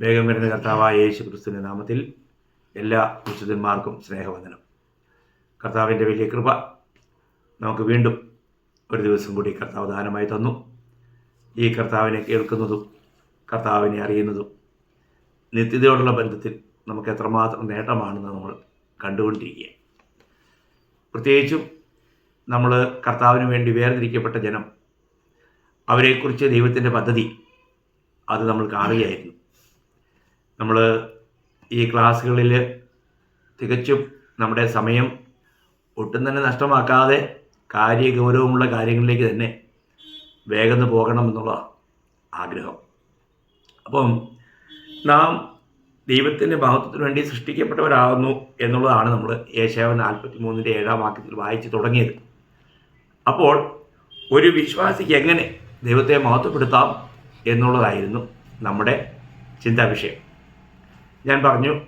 വേഗം വരുന്ന കർത്താവായ യേശു ക്രിസ്തുവിന്റെ നാമത്തിൽ എല്ലാ വിശുദ്ധന്മാർക്കും സ്നേഹവന്ദനം. കർത്താവിന്റെ വലിയ കൃപ നമുക്ക് വീണ്ടും ഒരു ദിവസം കൂടി കർത്താവ് ദാനമായി തന്നു. ഈ കർത്താവിനെ കേൾക്കുന്നതും കർത്താവിനെ അറിയുന്നതും നിത്യതയോടുള്ള ബന്ധത്തിൽ നമുക്ക് എത്രമാത്രം നേട്ടമാണെന്ന് നമ്മൾ കണ്ടുകൊണ്ടിരിക്കുക പ്രത്യേകിച്ചും നമ്മൾ കർത്താവിന് വേണ്ടി വേർതിരിക്കപ്പെട്ട ജനം അവരെക്കുറിച്ച് ദൈവത്തിന്റെ പദ്ധതി അത് നമ്മൾ കാണുകയായിരുന്നു. നമ്മൾ ഈ ക്ലാസ്സുകളിൽ തികച്ചും നമ്മുടെ സമയം ഒട്ടും തന്നെ നഷ്ടമാക്കാതെ കാര്യഗൗരവമുള്ള കാര്യങ്ങളിലേക്ക് തന്നെ വേഗം പോകണം എന്നുള്ള ആഗ്രഹം. അപ്പം നാം ദൈവത്തിന്റെ മഹത്വത്തിന് വേണ്ടി സൃഷ്ടിക്കപ്പെട്ടവരാകുന്നു എന്നുള്ളതാണ് നമ്മൾ ഏശാവ് നാൽപ്പത്തി മൂന്നിന്റെ ഏഴാം വാക്യത്തിൽ വായിച്ച് തുടങ്ങിയത്. അപ്പോൾ ഒരു വിശ്വാസിക്ക് എങ്ങനെ ദൈവത്തെ മഹത്വപ്പെടുത്താം? എന്നുള്ളതായിരുന്നു നമ്മുടെ ചിന്താവിഷയം. ഞാൻ പറഞ്ഞു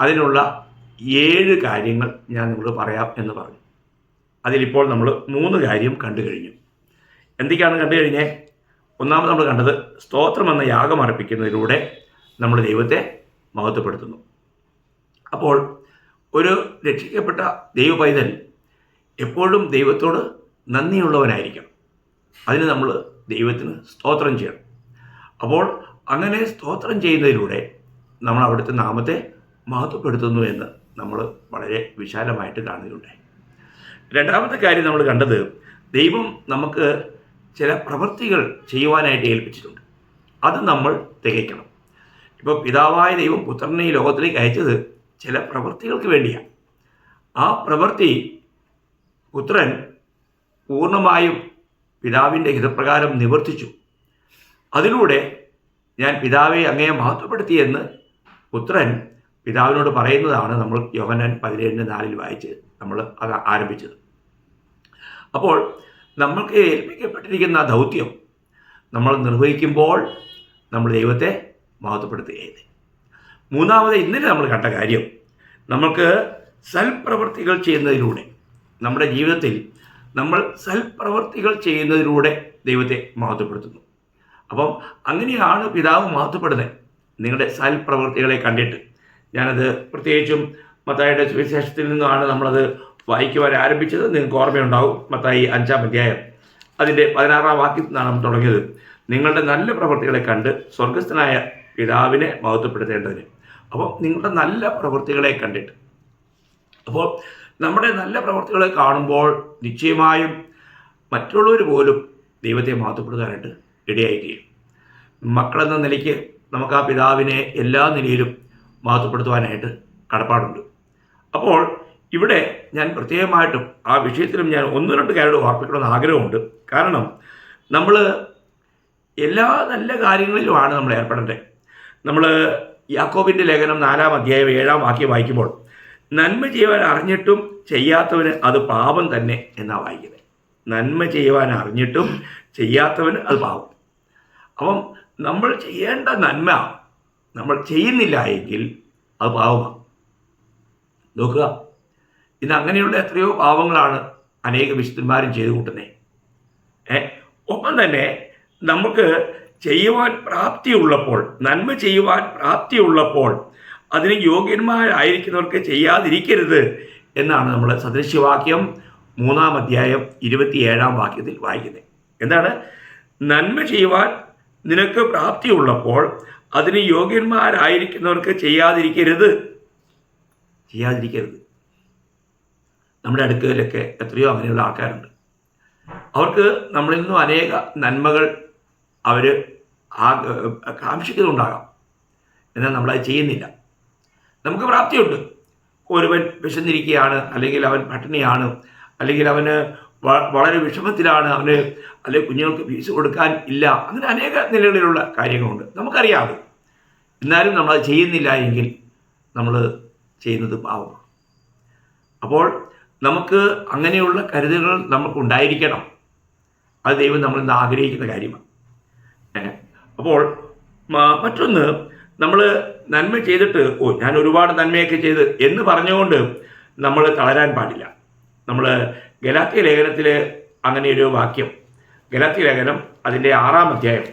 അതിനുള്ള ഏഴ് കാര്യങ്ങൾ ഞാൻ നിങ്ങൾ പറയാം എന്ന് പറഞ്ഞു. അതിലിപ്പോൾ നമ്മൾ മൂന്ന് കാര്യം കണ്ടു കഴിഞ്ഞു. എന്തൊക്കെയാണ് കണ്ടു കഴിഞ്ഞേ? ഒന്നാമത് നമ്മൾ കണ്ടത് സ്തോത്രം എന്ന യാഗം അർപ്പിക്കുന്നതിലൂടെ നമ്മൾ ദൈവത്തെ മഹത്വപ്പെടുത്തുന്നു. അപ്പോൾ ഒരു രക്ഷിക്കപ്പെട്ട ദൈവ പൈതൽ എപ്പോഴും ദൈവത്തോട് നന്ദിയുള്ളവനായിരിക്കണം. അതിന് നമ്മൾ ദൈവത്തിന് സ്തോത്രം ചെയ്യണം. അപ്പോൾ അങ്ങനെ സ്തോത്രം ചെയ്യുന്നതിലൂടെ നമ്മൾ അവിടുത്തെ നാമത്തെ മഹത്വപ്പെടുത്തുന്നു എന്ന് നമ്മൾ വളരെ വിശാലമായിട്ട് കാണുന്നുണ്ട്. രണ്ടാമത്തെ കാര്യം നമ്മൾ കണ്ടത് ദൈവം നമുക്ക് ചില പ്രവൃത്തികൾ ചെയ്യുവാനായിട്ട് ഏൽപ്പിച്ചിട്ടുണ്ട്. അത് നമ്മൾ തികയ്ക്കണം ഇപ്പോൾ പിതാവായ ദൈവം പുത്രനെ ഈ ലോകത്തിലേക്ക് അയച്ചത് ചില പ്രവൃത്തികൾക്ക് വേണ്ടിയാണ്. ആ പ്രവൃത്തി പുത്രൻ പൂർണമായും പിതാവിന്റെ ഹിതപ്രകാരം നിവർത്തിച്ചു. അതിലൂടെ ഞാൻ പിതാവെ അങ്ങയെ മഹത്വപ്പെടുത്തിയെന്ന് പുത്രൻ പിതാവിനോട് പറയുന്നതാണ് നമ്മൾ യോഹനൻ പതിനേഴിന് നാലിൽ വായിച്ച് നമ്മൾ അത് ആരംഭിച്ചത്. അപ്പോൾ നമ്മൾക്ക് ഏൽപ്പിക്കപ്പെട്ടിരിക്കുന്ന ദൗത്യം നമ്മൾ നിർവഹിക്കുമ്പോൾ നമ്മൾ ദൈവത്തെ മഹത്വപ്പെടുത്തുകയാണ് മൂന്നാമത് ഇന്നലെ നമ്മൾ കണ്ട കാര്യം നമ്മൾക്ക് സൽപ്രവൃത്തികൾ ചെയ്യുന്നതിലൂടെ നമ്മുടെ ജീവിതത്തിൽ നമ്മൾ സൽപ്രവൃത്തികൾ ചെയ്യുന്നതിലൂടെ ദൈവത്തെ മഹത്വപ്പെടുത്തുന്നു. അപ്പം അങ്ങനെയാണ് പിതാവ് മഹത്വപ്പെടുന്നത് നിങ്ങളുടെ സൽപ്രവൃത്തികളെ കണ്ടിട്ട്. ഞാനത് പ്രത്യേകിച്ചും മത്തായിയുടെ സുവിശേഷത്തിൽ നിന്നാണ് നമ്മളത് വായിക്കുവാൻ ആരംഭിച്ചത്. നിങ്ങൾക്ക് ഓർമ്മയുണ്ടാവും മത്തായി അഞ്ചാം അധ്യായം. അതിന്റെ പതിനാറാം വാക്യത്തിൽ നിന്നാണ് നമ്മൾ തുടങ്ങിയത്. നിങ്ങളുടെ നല്ല പ്രവൃത്തികളെ കണ്ട് സ്വർഗസ്ഥനായ പിതാവിനെ മഹത്വപ്പെടുത്തേണ്ടതിന്. അപ്പോൾ നിങ്ങളുടെ നല്ല പ്രവൃത്തികളെ കണ്ടിട്ട്. അപ്പോൾ നമ്മുടെ നല്ല പ്രവൃത്തികളെ കാണുമ്പോൾ നിശ്ചയമായും മറ്റുള്ളവർ പോലും ദൈവത്തെ മഹത്വപ്പെടുത്താനായിട്ട് ഇടയായിത്തീരും മക്കളെന്ന നിലയ്ക്ക് നമുക്ക് ആ പിതാവിനെ എല്ലാ നിലയിലും മഹത്വപ്പെടുത്തുവാനായിട്ട് കടപ്പാടുണ്ട്. അപ്പോൾ ഇവിടെ ഞാൻ പ്രത്യേകമായിട്ടും ആ വിഷയത്തിലും ഞാൻ ഒന്ന് രണ്ട് കാര്യങ്ങൾ ഓർപ്പിക്കണമെന്ന് ആഗ്രഹമുണ്ട്. കാരണം നമ്മൾ എല്ലാ നല്ല കാര്യങ്ങളിലുമാണ് നമ്മൾ ഏർപ്പെടേണ്ടത്. നമ്മൾ യാക്കോബിന്റെ ലേഖനം നാലാം അധ്യായം ഏഴാം വാക്യം വായിക്കുമ്പോൾ നന്മ ചെയ്യുവാൻ അറിഞ്ഞിട്ടും ചെയ്യാത്തവന് അത് പാപം തന്നെ എന്നാണ് വായിക്കുന്നത്. നന്മ ചെയ്യുവാൻ അറിഞ്ഞിട്ടും ചെയ്യാത്തവന് അത് പാപം. അപ്പം നമ്മൾ ചെയ്യേണ്ട നന്മ നമ്മൾ ചെയ്യുന്നില്ല എങ്കിൽ അത് പാവമാണ് നോക്കുക. ഇന്ന് അങ്ങനെയുള്ള എത്രയോ പാവങ്ങളാണ് അനേക വിശുദ്ധന്മാരും ചെയ്തു കൂട്ടുന്നത് ഏ ഒപ്പം തന്നെ നമുക്ക് ചെയ്യുവാൻ പ്രാപ്തിയുള്ളപ്പോൾ നന്മ ചെയ്യുവാൻ പ്രാപ്തിയുള്ളപ്പോൾ അതിന് യോഗ്യന്മാരായിരിക്കുന്നവർക്ക് ചെയ്യാതിരിക്കരുത് എന്നാണ് നമ്മൾ സദൃശ്യവാക്യം മൂന്നാം അധ്യായം ഇരുപത്തിയേഴാം വാക്യത്തിൽ വായിക്കുന്നത്. എന്താണ്? നന്മ ചെയ്യുവാൻ നിനക്ക് പ്രാപ്തിയുള്ളപ്പോൾ അതിന് യോഗ്യന്മാരായിരിക്കുന്നവർക്ക് ചെയ്യാതിരിക്കരുത്. ചെയ്യാതിരിക്കരുത്. നമ്മുടെ അടുക്കലൊക്കെ എത്രയോ അങ്ങനെയുള്ള ആൾക്കാരുണ്ട്. അവർക്ക് നമ്മളിൽ നിന്നും അനേക നന്മകൾ അവർ ആ എന്നാൽ നമ്മളത് ചെയ്യുന്നില്ല. നമുക്ക് പ്രാപ്തിയുണ്ട്. ഒരുവൻ വിശന്നിരിക്കുകയാണ് അല്ലെങ്കിൽ അവൻ പട്ടിണിയാണ് അല്ലെങ്കിൽ അവന് വളരെ വിഷമത്തിലാണ് അവന് അല്ലെങ്കിൽ കുഞ്ഞുങ്ങൾക്ക് ഫീസ് കൊടുക്കാൻ ഇല്ല. അങ്ങനെ അനേക നിലകളിലുള്ള കാര്യങ്ങളുണ്ട്. നമുക്കറിയാം എന്നാലും നമ്മളത് ചെയ്യുന്നില്ല എങ്കിൽ നമ്മൾ ചെയ്യുന്നത് പാവമാണ് അപ്പോൾ നമുക്ക് അങ്ങനെയുള്ള കരുതലുകൾ നമുക്കുണ്ടായിരിക്കണം അത് ദൈവം നമ്മൾ ഇന്ന് ആഗ്രഹിക്കുന്ന കാര്യമാണ്. അപ്പോൾ മറ്റൊന്ന് നമ്മൾ നന്മ ചെയ്തിട്ട് ഓ ഞാൻ ഒരുപാട് നന്മയൊക്കെ ചെയ്ത് എന്ന് പറഞ്ഞുകൊണ്ട് നമ്മൾ തളരാൻ പാടില്ല. നമ്മൾ ഗലാത്തിയ ലേഖനത്തിൽ അങ്ങനെ ഒരു വാക്യം ഗലാത്തിയ ലേഖനം അതിന്റെ ആറാം അധ്യായം.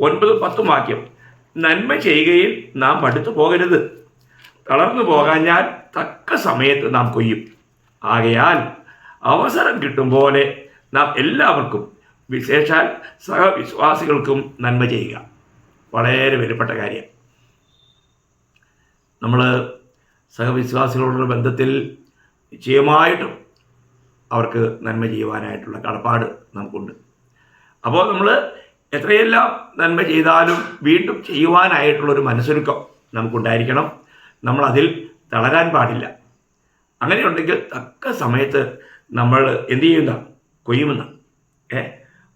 ഒൻപതും പത്തും വാക്യം. നന്മ ചെയ്യുകയിൽ നാം മടുത്തു പോകരുത്. തളർന്നു ഞാൻ തക്ക സമയത്ത് നാം കൊയ്യും. ആകയാൽ അവസരം കിട്ടും പോലെ നാം എല്ലാവർക്കും വിശേഷാൽ സഹവിശ്വാസികൾക്കും നന്മ ചെയ്യുക. വളരെ വിലപ്പെട്ട കാര്യം. നമ്മൾ സഹവിശ്വാസികളുടെ ബന്ധത്തിൽ നിശ്ചയമായിട്ടും അവർക്ക് നന്മ ചെയ്യുവാനായിട്ടുള്ള കടപ്പാട് നമുക്കുണ്ട്. അപ്പോൾ നമ്മൾ എത്രയെല്ലാം നന്മ ചെയ്താലും വീണ്ടും ചെയ്യുവാനായിട്ടുള്ളൊരു മനസ്സൊരുക്കം നമുക്കുണ്ടായിരിക്കണം. നമ്മളതിൽ തളരാൻ പാടില്ല. അങ്ങനെയുണ്ടെങ്കിൽ തക്ക സമയത്ത് നമ്മൾ എന്ത് ചെയ്യുന്ന? കൊയ്യുമെന്ന്. ഏ?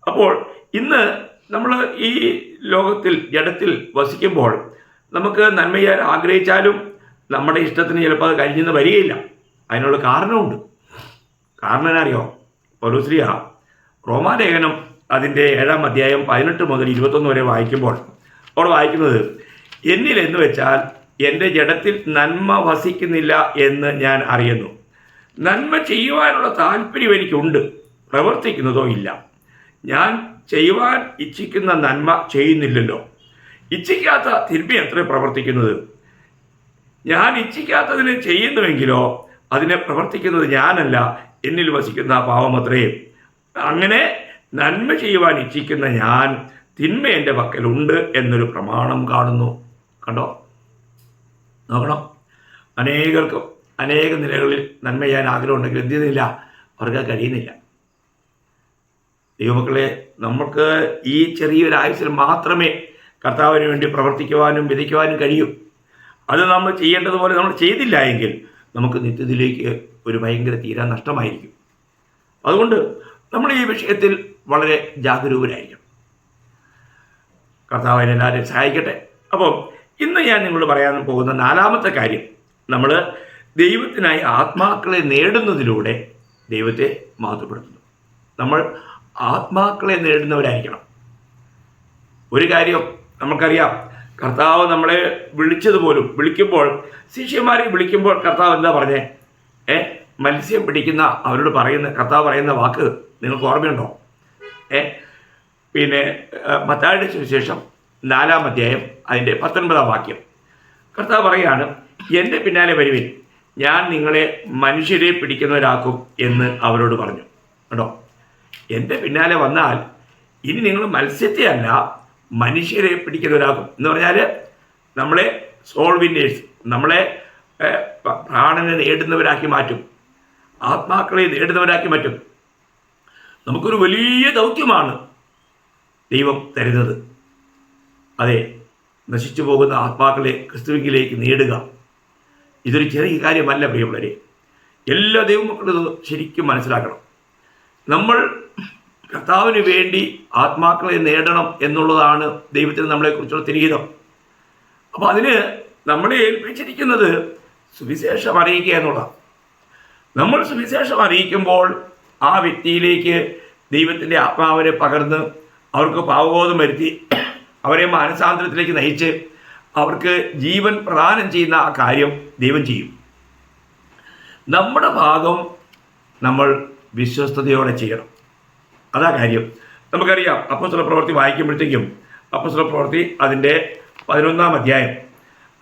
അപ്പോൾ ഇന്ന് നമ്മൾ ഈ ലോകത്തിൽ ജഡത്തിൽ വസിക്കുമ്പോൾ നമുക്ക് നന്മ ചെയ്യാൻ ആഗ്രഹിച്ചാലും നമ്മുടെ ഇഷ്ടത്തിന് ചിലപ്പോൾ അത് കഴിഞ്ഞെന്ന് വരികയില്ല. അതിനുള്ള കാരണമുണ്ട്. കാരണം എന്നറിയോ പൗലോസ്ലിയ റോമാലേഖനം അതിന്റെ ഏഴാം അധ്യായം പതിനെട്ട് മുതൽ ഇരുപത്തൊന്ന് വരെ വായിക്കുമ്പോൾ അവിടെ വായിക്കുന്നത് എന്നിൽ എന്ന് വെച്ചാൽ എന്റെ ജഡത്തിൽ നന്മ വസിക്കുന്നില്ല എന്ന് ഞാൻ അറിയുന്നു. നന്മ ചെയ്യുവാനുള്ള താല്പര്യം എനിക്കുണ്ട് പ്രവർത്തിക്കുന്നതോ ഇല്ല. ഞാൻ ചെയ്യുവാൻ ഇച്ഛിക്കുന്ന നന്മ ചെയ്യുന്നില്ലല്ലോ. ഇച്ഛിക്കാത്ത തിരുമ്പി എത്ര പ്രവർത്തിക്കുന്നത്? ഞാൻ ഇച്ഛിക്കാത്തതിന് ചെയ്യുന്നുവെങ്കിലോ അതിനെ പ്രവർത്തിക്കുന്നത് ഞാനല്ല എന്നിൽ വസിക്കുന്ന ആ പാവമത്രേ അങ്ങനെ നന്മ ചെയ്യുവാൻ ഇച്ഛിക്കുന്ന ഞാൻ തിന്മ എന്റെ പക്കലുണ്ട് എന്നൊരു പ്രമാണം കാണുന്നു. കണ്ടോ? നോക്കണം. അനേകർക്കും അനേക നിലകളിൽ നന്മ ചെയ്യാൻ ആഗ്രഹമുണ്ടെങ്കിൽ എന്ത് ചെയ്യുന്നില്ല? അവർക്ക് കഴിയുന്നില്ല. ദൈവമക്കളെ നമുക്ക് ഈ ചെറിയൊരു ആയുസിൽ മാത്രമേ കർത്താവിന് വേണ്ടി പ്രവർത്തിക്കുവാനും വിധിക്കുവാനും കഴിയൂ. അത് നമ്മൾ ചെയ്യേണ്ടതുപോലെ നമ്മൾ ചെയ്തില്ല എങ്കിൽ നമുക്ക് നിത്യത്തിലേക്ക് ഒരു ഭയങ്കര തീരാ നഷ്ടമായിരിക്കും. അതുകൊണ്ട് നമ്മൾ ഈ വിഷയത്തിൽ വളരെ ജാഗരൂകരായിരിക്കണം. കർത്താവ് എല്ലാവരെയും സഹായിക്കട്ടെ. അപ്പോൾ ഇന്ന് ഞാൻ നിങ്ങളോട് പറയാൻ പോകുന്ന നാലാമത്തെ കാര്യം. നമ്മൾ ദൈവത്തിനായി ആത്മാക്കളെ നേടുന്നതിലൂടെ ദൈവത്തെ മഹത്വപ്പെടുത്തുന്നു. നമ്മൾ ആത്മാക്കളെ നേടുന്നവരായിരിക്കണം. ഒരു കാര്യം നമുക്കറിയാം. കർത്താവ് നമ്മളെ വിളിച്ചതുപോലും വിളിക്കുമ്പോൾ ശിഷ്യന്മാരെ വിളിക്കുമ്പോൾ കർത്താവ് എന്താ പറഞ്ഞേ? ഏ? മത്സ്യം പിടിക്കുന്ന അവരോട് പറയുന്ന കർത്താവ് പറയുന്ന വാക്ക് നിങ്ങൾക്ക് ഓർമ്മയുണ്ടോ? പിന്നെ മത്തായുടെ സുവിശേഷം നാലാം അധ്യായം അതിന്റെ പത്തൊൻപതാം വാക്യം. കർത്താവ് പറയാണ് എന്റെ പിന്നാലെ വരുവിൻ. ഞാൻ നിങ്ങളെ മനുഷ്യരെ പിടിക്കുന്നവരാക്കും എന്ന് അവരോട് പറഞ്ഞു. കേട്ടോ എന്റെ പിന്നാലെ വന്നാൽ ഇനി നിങ്ങൾ മത്സ്യത്തെ അല്ല മനുഷ്യരെ പിടിക്കുന്നവരാക്കും. എന്ന് പറഞ്ഞാൽ നമ്മളെ സോൾ വിന്നേഴ്സ് നമ്മളെ പ്രാണനെ നേടുന്നവരാക്കി മാറ്റും. ആത്മാക്കളെ നേടുന്നവരാക്കി മാറ്റും. നമുക്കൊരു വലിയ ദൗത്യമാണ് ദൈവം തരുന്നത്. അതെ നശിച്ചു പോകുന്ന ആത്മാക്കളെ ക്രിസ്തുവിലേക്ക് നേടുക. ഇതൊരു ചെറിയ കാര്യമല്ല പ്രിയമുള്ളവരെ. എല്ലാ ദൈവമക്കളും ശരിക്കും മനസ്സിലാക്കണം. നമ്മൾ കർത്താവിന് വേണ്ടി ആത്മാക്കളെ നേടണം എന്നുള്ളതാണ് ദൈവത്തിന് നമ്മളെക്കുറിച്ചുള്ള തിരികിതം. അപ്പോൾ അതിന് നമ്മളെ ഏൽപ്പിച്ചിരിക്കുന്നത് സുവിശേഷം അറിയിക്കുക എന്നുള്ളതാണ്. നമ്മൾ സുവിശേഷം അറിയിക്കുമ്പോൾ ആ വ്യക്തിയിലേക്ക് ദൈവത്തിന്റെ ആത്മാവിനെ പകർന്ന് അവർക്ക് പാവബോധം വരുത്തി അവരെ മാനസാന്തരത്തിലേക്ക് നയിച്ച് അവർക്ക് ജീവൻ പ്രദാനം ചെയ്യുന്ന ആ കാര്യം ദൈവം ചെയ്യും. നമ്മുടെ ഭാഗം നമ്മൾ വിശ്വസ്തയോടെ ചെയ്യണം. അതാ കാര്യം. നമുക്കറിയാം അപ്പസ്വല പ്രവൃത്തി വായിക്കുമ്പോഴത്തേക്കും അപ്പസ്വല പ്രവൃത്തി അതിന്റെ പതിനൊന്നാം അധ്യായം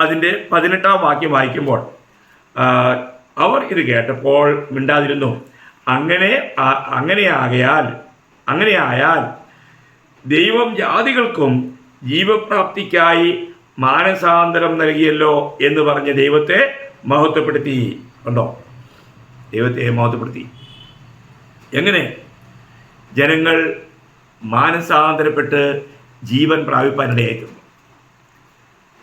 അതിന്റെ പതിനെട്ടാം വാക്യം വായിക്കുമ്പോൾ അവർ ഇത് കേട്ടപ്പോൾ മിണ്ടാതിരുന്നു. അങ്ങനെ അങ്ങനെയാകയാൽ അങ്ങനെയായാൽ ദൈവം ജാതികൾക്കും ജീവപ്രാപ്തിക്കായി മാനസാന്തരം നൽകിയല്ലോ എന്ന് പറഞ്ഞ് ദൈവത്തെ മഹത്വപ്പെടുത്തി. കണ്ടോ? ദൈവത്തെ മഹത്വപ്പെടുത്തി. എങ്ങനെ? ജനങ്ങൾ മാനസാന്തരപ്പെട്ട് ജീവൻ പ്രാപിപ്പാനിടയായിരുന്നു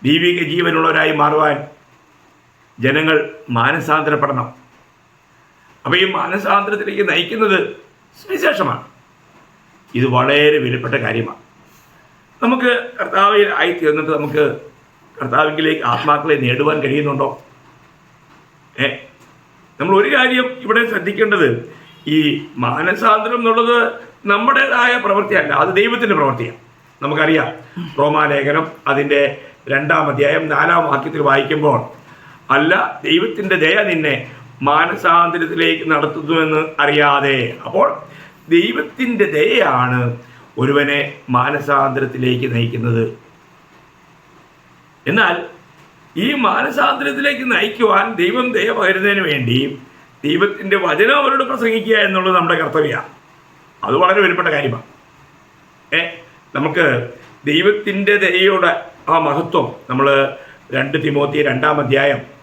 ദൈവിക ജീവനുള്ളവരായി മാറുവാൻ ജനങ്ങൾ മാനസാന്തരപ്പെടണം. അപ്പോൾ ഈ മാനസാന്തരത്തിലേക്ക് നയിക്കുന്നത് സുവിശേഷമാണ്. ഇത് വളരെ വിലപ്പെട്ട കാര്യമാണ്. നമുക്ക് കർത്താവിൽ ആയി തീർന്നിട്ട് നമുക്ക് കർത്താവിലേക്ക് ആത്മാക്കളെ നേടുവാൻ കഴിയുന്നുണ്ടോ? ഏ നമ്മൾ ഒരു കാര്യം ഇവിടെ ശ്രദ്ധിക്കേണ്ടത് ഈ മാനസാന്തരം എന്നുള്ളത് നമ്മുടേതായ പ്രവൃത്തിയല്ല അത് ദൈവത്തിന്റെ പ്രവൃത്തിയാണ്. നമുക്കറിയാം റോമാലേഖനം അതിന്റെ രണ്ടാം അധ്യായം നാലാം വാക്യത്തിൽ വായിക്കുമ്പോൾ അല്ല ദൈവത്തിന്റെ ദയ നിന്നെ മാനസാന്തരത്തിലേക്ക് നടത്തുന്നുവെന്ന് അറിയാതെ. അപ്പോൾ ദൈവത്തിന്റെ ദയാണ് ഒരുവനെ മാനസാന്തരത്തിലേക്ക് നയിക്കുന്നത്. എന്നാൽ ഈ മാനസാന്തരത്തിലേക്ക് നയിക്കുവാൻ ദൈവം ദയ പകരുന്നതിന് വേണ്ടി ദൈവത്തിന്റെ വചനം അവരോട് പ്രസംഗിക്കുക എന്നുള്ളത് നമ്മുടെ കർത്തവ്യമാണ് അത് വളരെ വിലപ്പെട്ട കാര്യമാണ്. ഏ നമുക്ക് ദൈവത്തിന്റെ ദയയുടെ ആ മഹത്വം നമ്മൾ രണ്ട് തിമോത്തി രണ്ടാം അധ്യായം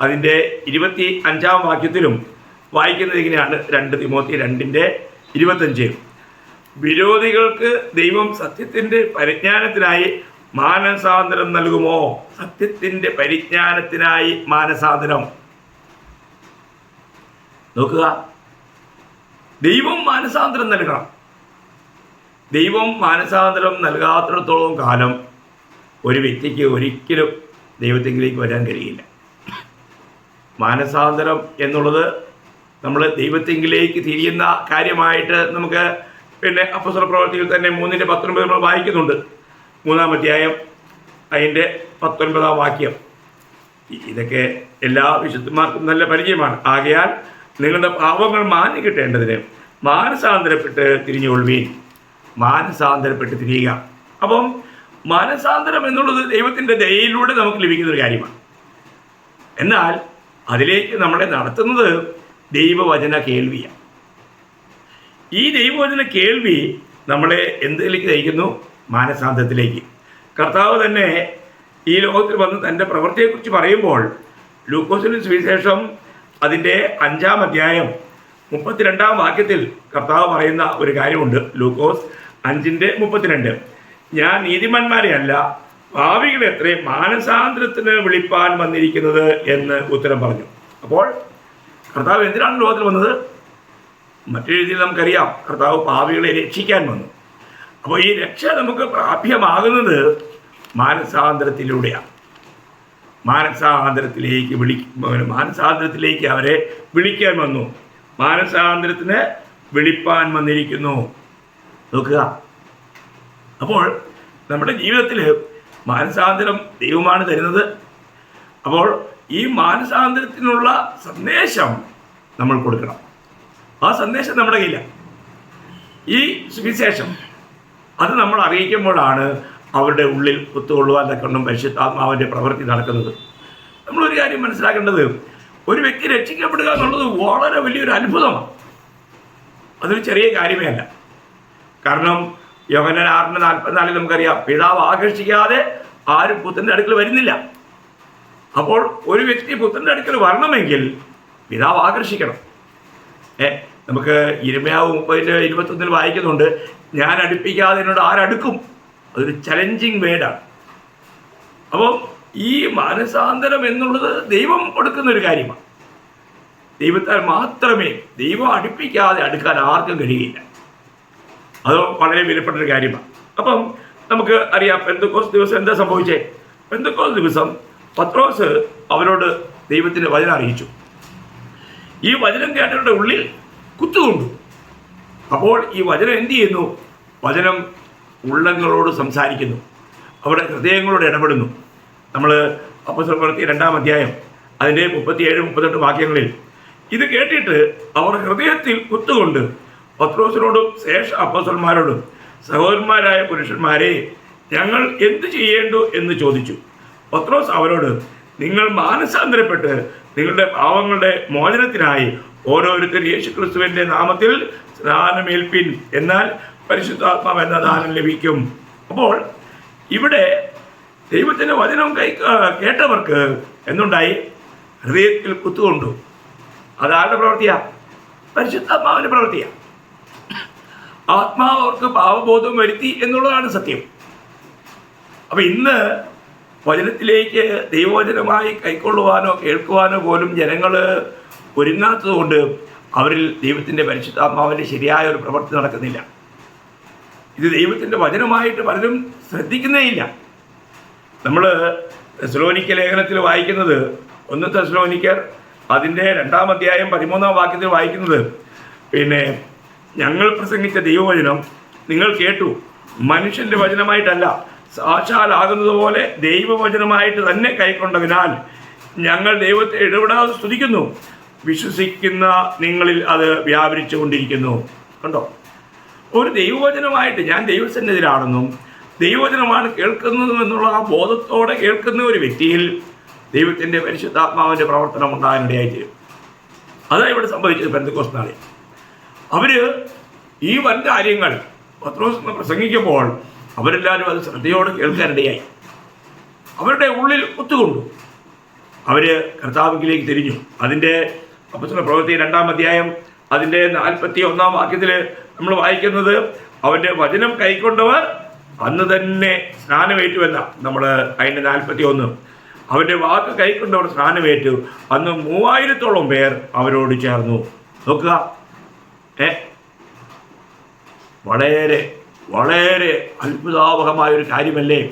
അതിന്റെ ഇരുപത്തി അഞ്ചാം വാക്യത്തിലും വായിക്കുന്നത് ഇങ്ങനെയാണ്. രണ്ട് തിമോത്തി രണ്ടിന്റെ ഇരുപത്തഞ്ച് വിരോധികൾക്ക് ദൈവം സത്യത്തിന്റെ പരിജ്ഞാനത്തിനായി മാനസാന്തരം നൽകുമോ? സത്യത്തിന്റെ പരിജ്ഞാനത്തിനായി മാനസാന്തരം. നോക്കുക. ദൈവം മാനസാന്തരം നൽകണം. ദൈവം മാനസാന്തരം നൽകാത്തിടത്തോളം കാലം ഒരു വ്യക്തിക്ക് ഒരിക്കലും ദൈവത്തെങ്കിലേക്ക് വരാൻ കഴിയില്ല. മാനസാന്തരം എന്നുള്ളത് നമ്മൾ ദൈവത്തെങ്കിലേക്ക് തിരിയുന്ന കാര്യമായിട്ട് നമുക്ക് പിന്നെ അപ്പസ്വല പ്രവർത്തിയിൽ തന്നെ മൂന്നിന്റെ പത്തൊൻപത് നമ്മൾ വായിക്കുന്നുണ്ട്. മൂന്നാം അധ്യായം അതിന്റെ പത്തൊൻപതാം വാക്യം. ഇതൊക്കെ എല്ലാ വിശുദ്ധന്മാർക്കും നല്ല പരിചയമാണ്. ആകയാൽ നിങ്ങളുടെ പാപങ്ങൾ മാഞ്ഞു കിട്ടേണ്ടതിന് മാനസാന്തരപ്പെട്ട് തിരിഞ്ഞുകൊള്ളുവീൻ. മാനസാന്തരപ്പെട്ട് തിരിയുക. അപ്പം മാനസാന്തരം എന്നുള്ളത് ദൈവത്തിന്റെ ദയയിലൂടെ നമുക്ക് ലഭിക്കുന്ന ഒരു കാര്യമാണ്. എന്നാൽ അതിലേക്ക് നമ്മളെ നടത്തുന്നത് ദൈവവചന കേൾവിയാണ് ഈ ദൈവവചന കേൾവി നമ്മളെ എന്തിലേക്ക് നയിക്കുന്നു? മാനസാന്തത്തിലേക്ക് കർത്താവ് തന്നെ ഈ ലോകത്തിൽ വന്ന് തന്റെ പ്രവൃത്തിയെക്കുറിച്ച് പറയുമ്പോൾ ലൂക്കോസിന് സുവിശേഷം അതിന്റെ അഞ്ചാം അധ്യായം മുപ്പത്തിരണ്ടാം വാക്യത്തിൽ കർത്താവ് പറയുന്ന ഒരു കാര്യമുണ്ട്. ലൂക്കോസ് അഞ്ചിന്റെ മുപ്പത്തിരണ്ട്. ഞാൻ നീതിമാന്മാരെ അല്ല ഭാവികളെ എത്രയും മാനസാന്തരത്തിന് വിളിപ്പാൻ വന്നിരിക്കുന്നത് എന്ന് ഉത്തരം പറഞ്ഞു. അപ്പോൾ കർത്താവ് എന്തിനാണ് ലോകത്തിൽ വന്നത്? മറ്റൊരു രീതിയിൽ നമുക്കറിയാം കർത്താവ് പാവികളെ രക്ഷിക്കാൻ വന്നു. അപ്പോൾ ഈ രക്ഷ നമുക്ക് പ്രാപ്യമാകുന്നത് മാനസാന്തരത്തിലൂടെയാണ്. മാനസാന്തരത്തിലേക്ക് വിളി മാനസാന്തരത്തിലേക്ക് അവരെ വിളിക്കാൻ വന്നു. മാനസാന്തരത്തിന് വിളിപ്പാൻ വന്നിരിക്കുന്നു. നോക്കുക. അപ്പോൾ നമ്മുടെ ജീവിതത്തിൽ മാനസാന്തരം ദൈവമാണ് തരുന്നത്. അപ്പോൾ ഈ മാനസാന്തരത്തിനുള്ള സന്ദേശം നമ്മൾ കൊടുക്കണം. ആ സന്ദേശം നമ്മുടെ കയ്യിലാണ് ഈ സുവിശേഷം അത് നമ്മൾ അറിയിക്കുമ്പോഴാണ് അവരുടെ ഉള്ളിൽ ഒത്തുകൊള്ളുവാൻ തക്കണം പരിശുദ്ധാത്മാവിന്റെ പ്രവൃത്തി നടക്കുന്നത്. നമ്മളൊരു കാര്യം മനസ്സിലാക്കേണ്ടത് ഒരു വ്യക്തി രക്ഷിക്കപ്പെടുക എന്നുള്ളത് വളരെ വലിയൊരു അത്ഭുതമാണ്. അതൊരു ചെറിയ കാര്യമേ അല്ല. കാരണം യോഹനൻ ആറിന്റെ നാൽപ്പത്തിനാലിൽ നമുക്കറിയാം പിതാവ് ആകർഷിക്കാതെ ആരും പുത്രന്റെ അടുക്കൽ വരുന്നില്ല. അപ്പോൾ ഒരു വ്യക്തി പുത്രന്റെ അടുക്കൽ വരണമെങ്കിൽ പിതാവ് ആകർഷിക്കണം. ഏ നമുക്ക് ഇരുമയാവ് മുപ്പതിന്റെ ഇരുപത്തൊന്നിൽ വായിക്കുന്നുണ്ട് ഞാൻ അടുപ്പിക്കാതെ എന്നോട് ആരടുക്കും? അതൊരു ചലഞ്ചിങ് വേർഡാണ് അപ്പോൾ ഈ മാനസാന്തരം എന്നുള്ളത് ദൈവം കൊടുക്കുന്ന ഒരു കാര്യമാണ്. ദൈവത്താൽ മാത്രമേ ദൈവം അടുപ്പിക്കാതെ അടുക്കാൻ ആർക്കും കഴിയില്ല. അത് വളരെ വിലപ്പെട്ട ഒരു കാര്യമാണ്. അപ്പം നമുക്ക് അറിയാം എന്തൊക്കെ ദിവസം എന്താ സംഭവിച്ചേ? എന്തൊക്കെ ദിവസം പത്രോസ് അവരോട് ദൈവത്തിന്റെ വചനം അറിയിച്ചു. ഈ വചനം കേട്ടവരുടെ ഉള്ളിൽ കുത്തുകൊണ്ടു. അപ്പോൾ ഈ വചനം എന്ത് ചെയ്യുന്നു? വചനം ഉള്ളങ്ങളോട് സംസാരിക്കുന്നു. അവരുടെ ഹൃദയങ്ങളോട് ഇടപെടുന്നു. നമ്മൾ അപ്പസ്വർത്തി രണ്ടാം അധ്യായം അതിന്റെ മുപ്പത്തിയേഴ് മുപ്പത്തെട്ട് വാക്യങ്ങളിൽ ഇത് കേട്ടിട്ട് അവർ ഹൃദയത്തിൽ കുത്തുകൊണ്ട് പത്രോസിനോടും ശേഷ അപ്പസന്മാരോടും സഹോദരന്മാരായ പുരുഷന്മാരെ ഞങ്ങൾ എന്ത് ചെയ്യേണ്ടു എന്ന് ചോദിച്ചു. പത്രോസ് അവരോട് നിങ്ങൾ മാനസാന്തരപ്പെട്ട് നിങ്ങളുടെ പാവങ്ങളുടെ മോചനത്തിനായി ഓരോരുത്തർ യേശു ക്രിസ്തുവിന്റെ നാമത്തിൽ സ്നാനമേൽപ്പിൻ എന്നാൽ പരിശുദ്ധാത്മാവ് എന്ന ദാനം ലഭിക്കും. അപ്പോൾ ഇവിടെ ദൈവത്തിന്റെ വചനം കൈ കേട്ടവർക്ക് എന്തുണ്ടായി? ഹൃദയത്തിൽ കുത്തുകൊണ്ടു. അതാരുടെ പ്രവൃത്തിയാണ് പരിശുദ്ധാത്മാവിന്റെ പ്രവൃത്തിയാ. ആത്മാവ് അവർക്ക് പാവബോധം വരുത്തി എന്നുള്ളതാണ് സത്യം. അപ്പൊ ഇന്ന് വചനത്തിലേക്ക് ദൈവവചനമായി കൈക്കൊള്ളുവാനോ കേൾക്കുവാനോ പോലും ജനങ്ങൾ ഒരുങ്ങാത്തതുകൊണ്ട് അവരിൽ ദൈവത്തിന്റെ പരിശുദ്ധാത്മാവിന്റെ ശരിയായ ഒരു പ്രവൃത്തി നടക്കുന്നില്ല. ഇത് ദൈവത്തിന്റെ വചനമായിട്ട് പലരും ശ്രദ്ധിക്കുന്നേയില്ല. നമ്മൾ തെസ്ലോനിക്ക ലേഖനത്തിൽ വായിക്കുന്നത് ഒന്ന് തെസ്ലോനിക്കർ അതിന്റെ രണ്ടാം അധ്യായം പതിമൂന്നാം വാക്യത്തിൽ വായിക്കുന്നത് പിന്നെ ഞങ്ങൾ പ്രസംഗിച്ച ദൈവവചനം നിങ്ങൾ കേട്ടു. മനുഷ്യന്റെ വചനമായിട്ടല്ല സാക്ഷാലാകുന്നത് പോലെ ദൈവവചനമായിട്ട് തന്നെ കൈക്കൊണ്ടതിനാൽ ഞങ്ങൾ ദൈവത്തെ ഇടപെടാതെ സ്തുതിക്കുന്നു. വിശ്വസിക്കുന്ന നിങ്ങളിൽ അത് വ്യാപരിച്ചു കൊണ്ടിരിക്കുന്നു കണ്ടോ? ഒരു ദൈവവചനമായിട്ട് ഞാൻ ദൈവസന്നിധിയിലാണെന്നും ദൈവവചനമാണ് കേൾക്കുന്നത് എന്നുള്ള ആ ബോധത്തോടെ കേൾക്കുന്ന ഒരു വ്യക്തിയിൽ ദൈവത്തിന്റെ പരിശുദ്ധാത്മാവിന്റെ പ്രവർത്തനം ഉണ്ടാകാനിടയായി തീരും. അതാണ് ഇവിടെ സംഭവിച്ചത് പെന്തക്കോസ് നാളിൽ അവർ ഈ വൻ കാര്യങ്ങൾ പത്രോസ് പ്രസംഗിക്കുമ്പോൾ അവരെല്ലാവരും അത് ശ്രദ്ധയോടെ കേൾക്കാനിടയായി അവരുടെ ഉള്ളിൽ ഒത്തുകൊണ്ടു. അവർ കർത്താവിലേക്ക് തിരിഞ്ഞു. അതിന്റെ അപ്പസ്വല പ്രവൃത്തി രണ്ടാം അധ്യായം അതിന്റെ നാൽപ്പത്തി ഒന്നാം വാക്യത്തിൽ നമ്മൾ വായിക്കുന്നത് അവന്റെ വചനം കൈക്കൊണ്ടവർ അന്ന് തന്നെ സ്നാനമേറ്റുവെന്ന നമ്മൾ അതിന്റെ നാൽപ്പത്തി ഒന്ന് അവന്റെ വാക്ക് കൈക്കൊണ്ടവർ സ്നാനമേറ്റു. അന്ന് മൂവായിരത്തോളം പേർ അവരോട് ചേർന്നു. നോക്കുക. ഏ? വളരെ വളരെ അത്ഭുതാവഹമായ ഒരു കാര്യമല്ലേ?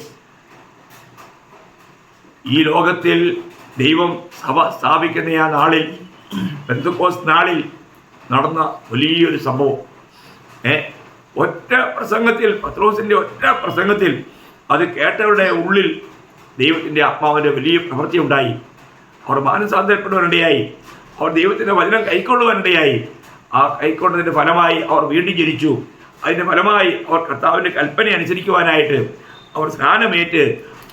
ഈ ലോകത്തിൽ ദൈവം സഭ സ്ഥാപിക്കുന്ന ആ നാളിൽ ബന്ധുക്കോസ് നാളിൽ നടന്ന വലിയൊരു സംഭവം. ഏ? ഒറ്റ പ്രസംഗത്തിൽ പത്രോസിന്റെ ഒറ്റ പ്രസംഗത്തിൽ അത് കേട്ടവരുടെ ഉള്ളിൽ ദൈവത്തിന്റെ ആത്മാവിന്റെ വലിയ പ്രവൃത്തി ഉണ്ടായി അവർ മാനസാന്തരപ്പെടുവാനിടയായി. അവർ ദൈവത്തിന്റെ വചനം കൈക്കൊള്ളുവാനിടയായി. ആ കൈക്കൊണ്ടതിന്റെ ഫലമായി അവർ വീണ്ടും ജനിച്ചു. അതിന്റെ ഫലമായി അവർ കർത്താവിന്റെ കൽപ്പന അനുസരിക്കുവാനായിട്ട് അവർ സ്നാനമേറ്റ്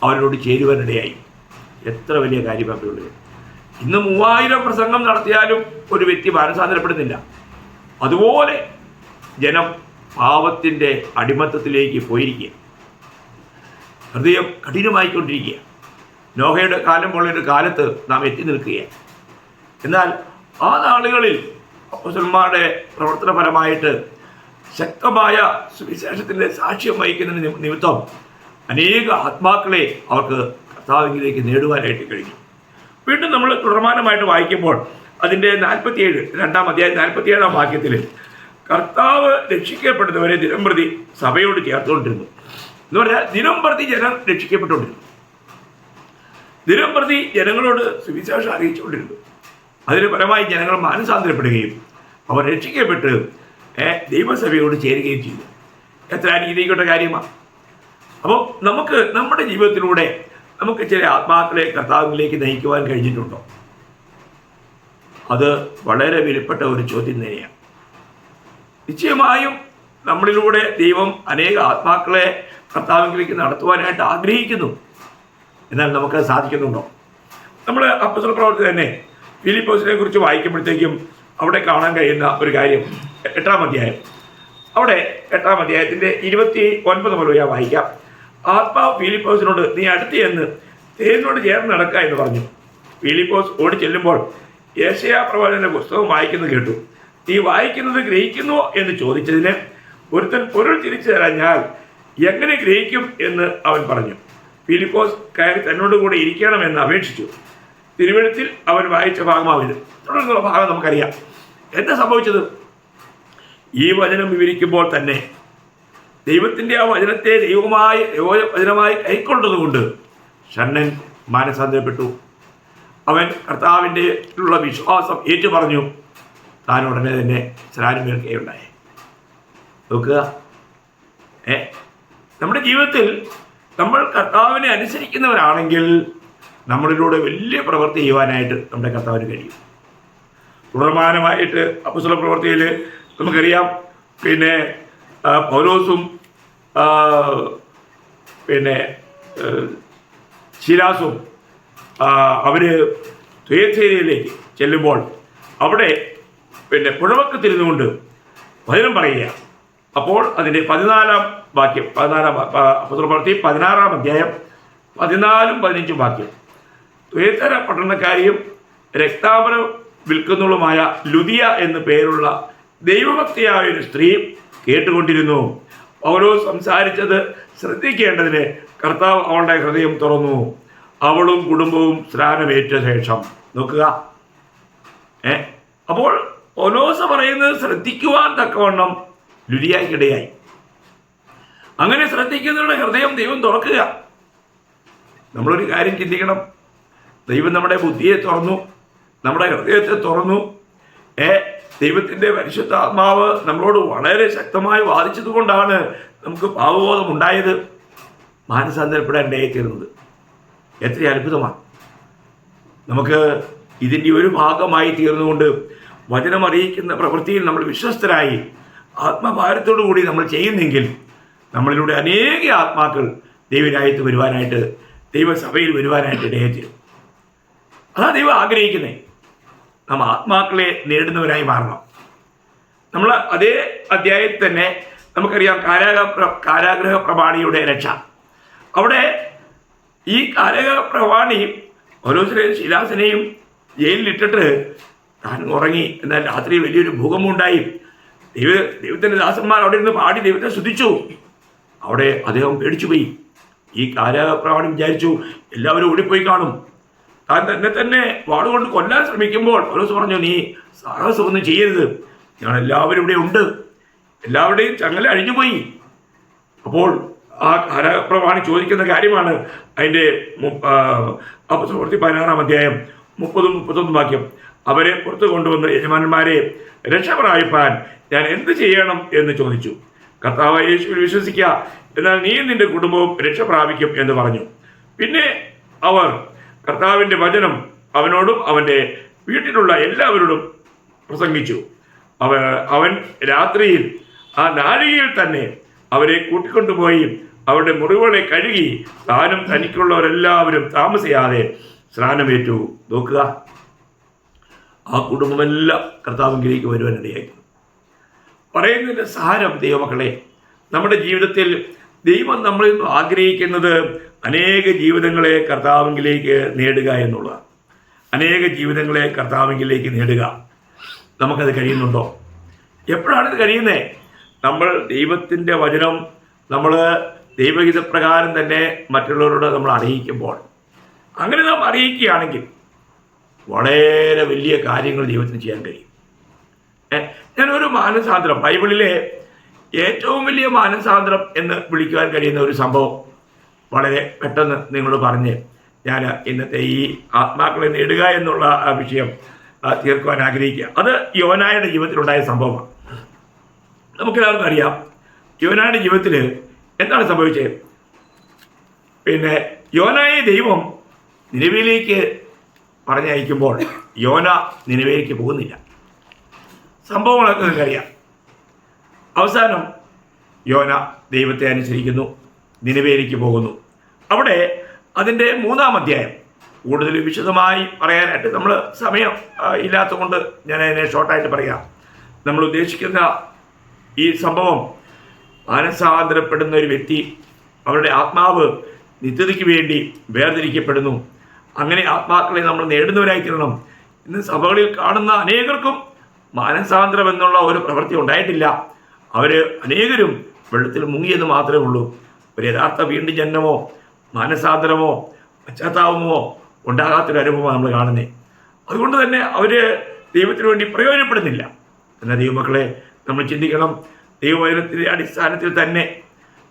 അവരോട് ചേരുവാനിടയായി. എത്ര വലിയ കാര്യമാക്കുള്ളത് ഇന്ന് മൂവായിരം പ്രസംഗം നടത്തിയാലും ഒരു വ്യക്തി മാനസാന്തരപ്പെടുന്നില്ല അതുപോലെ ജനം പാപത്തിന്റെ അടിമത്തത്തിലേക്ക് പോയിരിക്കുക. ഹൃദയം കഠിനമായിക്കൊണ്ടിരിക്കുക. നോഹയുടെ കാലം പോലൊരു കാലത്ത് നാം എത്തി നിൽക്കുകയാണ് എന്നാൽ ആ നാളുകളിൽ അപ്പസന്മാരുടെ പ്രവർത്തനപരമായിട്ട് ശക്തമായ സുവിശേഷത്തിന്റെ സാക്ഷ്യം വഹിക്കുന്ന നിമിത്തം അനേക ആത്മാക്കളെ അവർക്ക് കർത്താവിലേക്ക് നേടുവാനായിട്ട് കഴിഞ്ഞു. വീണ്ടും നമ്മൾ തുടർമാനമായിട്ട് വായിക്കുമ്പോൾ അതിന്റെ നാൽപ്പത്തിയേഴ് രണ്ടാം അധ്യായം നാൽപ്പത്തിയേഴാം വാക്യത്തിൽ കർത്താവ് രക്ഷിക്കപ്പെടുന്നവരെ ദിനംപ്രതി സഭയോട് ചേർത്തുകൊണ്ടിരുന്നു. എന്ന് പറഞ്ഞാൽ ദിനം പ്രതി ജനം രക്ഷിക്കപ്പെട്ടുകൊണ്ടിരുന്നു. ദിനം പ്രതി ജനങ്ങളോട് സുവിശേഷം അറിയിച്ചുകൊണ്ടിരുന്നു. അതിന് പരമായി ജനങ്ങൾ മാനസാന്തരപ്പെടുകയും അവർ രക്ഷിക്കപ്പെട്ട് ദൈവസഭയോട് ചേരുകയും ചെയ്തു. എത്ര അനുഗ്രഹിക്കേണ്ട കാര്യമാണ് അപ്പോൾ നമുക്ക് നമ്മുടെ ജീവിതത്തിലൂടെ നമുക്ക് ചില ആത്മാക്കളെ കർത്താവിലേക്ക് നയിക്കുവാൻ കഴിഞ്ഞിട്ടുണ്ടോ? അത് വളരെ വിലപ്പെട്ട ഒരു ചോദ്യം തന്നെയാണ്. നിശ്ചയമായും നമ്മളിലൂടെ ദൈവം അനേക ആത്മാക്കളെ കർത്താവിലേക്ക് നടത്തുവാനായിട്ട് ആഗ്രഹിക്കുന്നു. എന്നാൽ നമുക്ക് സാധിക്കുന്നുണ്ടോ? നമ്മൾ അപ്പസ്വല പ്രവർത്തി തന്നെ ഫിലിപ്പോസിനെ കുറിച്ച് വായിക്കുമ്പോഴത്തേക്കും അവിടെ കാണാൻ കഴിയുന്ന ഒരു കാര്യം എട്ടാം അധ്യായം. അവിടെ എട്ടാം അധ്യായത്തിന്റെ ഇരുപത്തി ഒൻപത് മുതൽ ഞാൻ വായിക്കാം. ആത്മാവ് ഫിലിപ്പോസിനോട് നീ അടുത്ത് ചെന്ന് തേനോട് ചേർന്ന് നടക്കുക എന്ന് പറഞ്ഞു. ഫിലിപ്പോസ് ഓടി ചെല്ലുമ്പോൾ യേശയാ പ്രവാചകന്റെ പുസ്തകം വായിക്കുന്നത് കേട്ടു. നീ വായിക്കുന്നത് ഗ്രഹിക്കുന്നുവോ എന്ന് ചോദിച്ചതിന് ഒരുത്തൻ പൊരുൾ തിരിച്ചു തരാഞ്ഞാൽ എങ്ങനെ ഗ്രഹിക്കും എന്ന് അവൻ പറഞ്ഞു. ഫിലിപ്പോസ് കയറി തന്നോട് കൂടെ ഇരിക്കണമെന്ന് അപേക്ഷിച്ചു. തിരുവഴുത്തിൽ അവൻ വായിച്ച ഭാഗമാവിത് തുടർന്നുള്ള ഭാഗം നമുക്കറിയാം. എന്താ സംഭവിച്ചത്? ഈ വചനം വിവരിക്കുമ്പോൾ തന്നെ ദൈവത്തിന്റെ ആ വചനത്തെ ദൈവമായി ദൈവ- വചനമായി കൈക്കൊണ്ടതുകൊണ്ട് ഷണ്ണൻ മാനസാന്തരപ്പെട്ടു. അവൻ കർത്താവിന്റെ ഉള്ള വിശ്വാസം ഏറ്റുപറഞ്ഞു. താൻ ഉടനെ തന്നെ സ്നാനമേൽക്കുകയുണ്ടായി നോക്കുക. ഏ? നമ്മുടെ ജീവിതത്തിൽ നമ്മൾ കർത്താവിനെ അനുസരിക്കുന്നവരാണെങ്കിൽ നമ്മളിലൂടെ വലിയ പ്രവൃത്തി ചെയ്യുവാനായിട്ട് നമ്മുടെ കർത്താവിന് കഴിയും. തുടർമാനമായിട്ട് അപ്പുസ്തല പ്രവൃത്തിയിൽ നമുക്കറിയാം പിന്നെ പൗലോസും പിന്നെ ശിലാസും അവർ തുയച്ചേരിയിലേക്ക് ചെല്ലുമ്പോൾ അവിടെ പിന്നെ പുഴവക്കത്തിരുന്നുകൊണ്ട് വചനം പറയുക അപ്പോൾ അതിന്റെ പതിനാലാം വാക്യം പതിനാലാം പ്രവൃത്തി പതിനാറാം അധ്യായം പതിനാലും പതിനഞ്ചും വാക്യം. തുയത്തര പട്ടണക്കാരിയും രക്താപനം വിൽക്കുന്നവളുമായ ലുതിയ എന്ന് പേരുള്ള ദൈവഭക്തിയായ ഒരു സ്ത്രീ കേട്ടുകൊണ്ടിരുന്നു. അവളോ സംസാരിച്ചത് ശ്രദ്ധിക്കേണ്ടതിന് കർത്താവ് അവളുടെ ഹൃദയം തുറന്നു. അവളും കുടുംബവും സ്നാനമേറ്റ ശേഷം. നോക്കുക. ഏ? അപ്പോൾ ഒനോസ പറയുന്നത് ശ്രദ്ധിക്കുവാൻ തക്കവണ്ണം ലുരിയായിക്കിടയായി അങ്ങനെ ശ്രദ്ധിക്കുന്നവരുടെ ഹൃദയം ദൈവം തുറക്കുക. നമ്മളൊരു കാര്യം ചിന്തിക്കണം. ദൈവം നമ്മുടെ ബുദ്ധിയെ തുറന്നു നമ്മുടെ ഹൃദയത്തെ തുറന്നു. ഏ ദൈവത്തിന്റെ പരിശുദ്ധ ആത്മാവ് നമ്മളോട് വളരെ ശക്തമായി വാദിച്ചതുകൊണ്ടാണ് നമുക്ക് പാവബോധം ഉണ്ടായത്. മാനസാന്തരപ്പെടാൻ ഇടയായിത്തീർന്നത് എത്ര അത്ഭുതമാണ്. നമുക്ക് ഇതിന്റെ ഒരു ഭാഗമായി തീർന്നുകൊണ്ട് വചനം അറിയിക്കുന്ന പ്രവൃത്തിയിൽ നമ്മൾ വിശ്വസ്തരായി ആത്മഭാരത്തോടു കൂടി നമ്മൾ ചെയ്യുന്നെങ്കിൽ നമ്മളിലൂടെ അനേക ആത്മാക്കൾ ദൈവരായത്ത് വരുവാനായിട്ട് ദൈവസഭയിൽ വരുവാനായിട്ട് ഇടയായിത്തീരും അതാ ദൈവം ആഗ്രഹിക്കുന്നത് നാം ആത്മാക്കളെ നേടുന്നവരായി മാറണം. നമ്മൾ അതേ അധ്യായത്തിൽ തന്നെ നമുക്കറിയാം പ്ര- കാരാഗ്രഹ പ്രമാണിയുടെ രക്ഷ. അവിടെ ഈ കാരാഗ്രഹ പ്രമാണി ഓരോരുത്തരെയും ശിലാസനെയും ജയിലിലിട്ടിട്ട് താൻ ഉറങ്ങി. എന്നാൽ രാത്രി വലിയൊരു ഭൂകമ്പം ഉണ്ടായി ദൈവ ദൈവത്തിന്റെ ദാസന്മാർ അവിടെ ഇരുന്ന് പാടി ദൈവത്തെ സ്തുതിച്ചു. അവിടെ അദ്ദേഹം പേടിച്ചു പോയി ഈ കാരാഗ്രഹ പ്രമാണി വിചാരിച്ചു എല്ലാവരും ഓടിപ്പോയി കാണും. താൻ തന്നെ തന്നെ വാളുകൊണ്ട് കൊല്ലാൻ ശ്രമിക്കുമ്പോൾ പൗലോസ് പറഞ്ഞു നീ സാഹസമൊന്നും ചെയ്യരുത്. ഞാൻ എല്ലാവരും ഇവിടെ ഉണ്ട്. എല്ലാവരുടെയും ചങ്ങല അഴിഞ്ഞുപോയി. അപ്പോൾ ആ കാലപ്രമാണി ചോദിക്കുന്ന കാര്യമാണ് അതിന്റെ പ്രവൃത്തി പതിനാറാം അധ്യായം മുപ്പതും മുപ്പത്തൊന്നും വാക്യം. അവരെ പുറത്തു കൊണ്ടുവന്ന് യജമാനന്മാരെ രക്ഷപ്രാപിപ്പാൻ ഞാൻ എന്ത് ചെയ്യണം? എന്ന് ചോദിച്ചു. കർത്താവ് യേശുവിൽ വിശ്വസിക്കുക എന്നാൽ നീ നിന്റെ കുടുംബവും രക്ഷ പ്രാപിക്കും എന്ന് പറഞ്ഞു. പിന്നെ അവർ കർത്താവിന്റെ വചനം അവനോടും അവന്റെ വീട്ടിലുള്ള എല്ലാവരോടും പ്രസംഗിച്ചു. അവ അവൻ രാത്രിയിൽ ആ നാഴികയിൽ തന്നെ അവരെ കൂട്ടിക്കൊണ്ടുപോയി അവരുടെ മുറിവുകളെ കഴുകി താനും തനിക്കുള്ളവരെല്ലാവരും താമസിയാതെ സ്നാനമേറ്റു. നോക്കുക. ആ കുടുംബമെല്ലാം കർത്താവിലേക്ക് വരുവാനിടയായി. പറയുന്നതിന്റെ സാരം ദൈവമക്കളെ നമ്മുടെ ജീവിതത്തിൽ ദൈവം നമ്മളിൽ നിന്ന് ആഗ്രഹിക്കുന്നത് അനേക ജീവിതങ്ങളെ കർത്താവിലേക്ക് നേടുക എന്നുള്ളത് അനേക ജീവിതങ്ങളെ കർത്താവിലേക്ക് നേടുക. നമുക്കത് കഴിയുന്നുണ്ടോ? എപ്പോഴാണ് ഇത് കഴിയുന്നത് നമ്മൾ ദൈവത്തിന്റെ വചനം നമ്മൾ ദൈവഹിതപ്രകാരം തന്നെ മറ്റുള്ളവരോട് നമ്മൾ അറിയിക്കുമ്പോൾ. അങ്ങനെ നാം അറിയിക്കുകയാണെങ്കിൽ വളരെ വലിയ കാര്യങ്ങൾ ദൈവത്തിന് ചെയ്യാൻ കഴിയും. ഞാനൊരു മാനസാന്തരം ബൈബിളിലെ ഏറ്റവും വലിയ മാനസാന്തരം എന്ന് വിളിക്കുവാൻ കഴിയുന്ന ഒരു സംഭവം വളരെ പെട്ടെന്ന് നിങ്ങൾ പറഞ്ഞ് ഞാൻ ഇന്നത്തെ ഈ ആത്മാക്കളെ നേടുക എന്നുള്ള വിഷയം തീർക്കുവാൻ ആഗ്രഹിക്കുക. അത് യോനായുടെ ജീവിതത്തിലുണ്ടായ സംഭവമാണ്. നമുക്കെല്ലാവർക്കും അറിയാം യോനായുടെ ജീവിതത്തിൽ എന്താണ് സംഭവിച്ചത്? പിന്നെ യോനായ ദൈവം നിലവിലേക്ക് പറഞ്ഞയക്കുമ്പോൾ യോന നിലവിലേക്ക് പോകുന്നില്ല. സംഭവങ്ങളൊക്കെ നിങ്ങൾക്കറിയാം. അവസാനം യോന ദൈവത്തെ അനുസരിക്കുന്നു നിലവിലേക്ക് പോകുന്നു. അവിടെ അതിന്റെ മൂന്നാം അധ്യായം കൂടുതൽ വിശദമായി പറയാനായിട്ട് നമ്മൾ സമയം ഇല്ലാത്തതുകൊണ്ട് ഞാൻ അതിനെ ഷോർട്ടായിട്ട് പറയാം. നമ്മൾ ഉദ്ദേശിക്കുന്ന ഈ സംഭവം മാനസാന്തരപ്പെടുന്ന ഒരു വ്യക്തി അവരുടെ ആത്മാവ് നിത്യതയ്ക്ക് വേണ്ടി വേർതിരിക്കപ്പെടുന്നു. അങ്ങനെ ആത്മാക്കളെ നമ്മൾ നേടുന്നവരായി തീരണം. ഇന്ന് സഭകളിൽ കാണുന്ന അനേകർക്കും മാനസാന്തരം എന്നുള്ള ഒരു പ്രവൃത്തി ഉണ്ടായിട്ടില്ല. അവർ അനേകരും വെള്ളത്തിൽ മുങ്ങിയെന്ന് മാത്രമേ ഉള്ളൂ. ഒരു യഥാർത്ഥ വീണ്ടും ജന്മമോ മാനസാന്തരമോ പശ്ചാത്താപമോ ഉണ്ടാകാത്തൊരു അനുഭവമാണ് നമ്മൾ കാണുന്നത്. അതുകൊണ്ട് തന്നെ അവർ ദൈവത്തിന് വേണ്ടി പ്രയോജനപ്പെടുന്നില്ല. എന്നാൽ ദൈവമക്കളെ നമ്മൾ ചിന്തിക്കണം ദൈവവചനത്തിന്റെ അടിസ്ഥാനത്തിൽ തന്നെ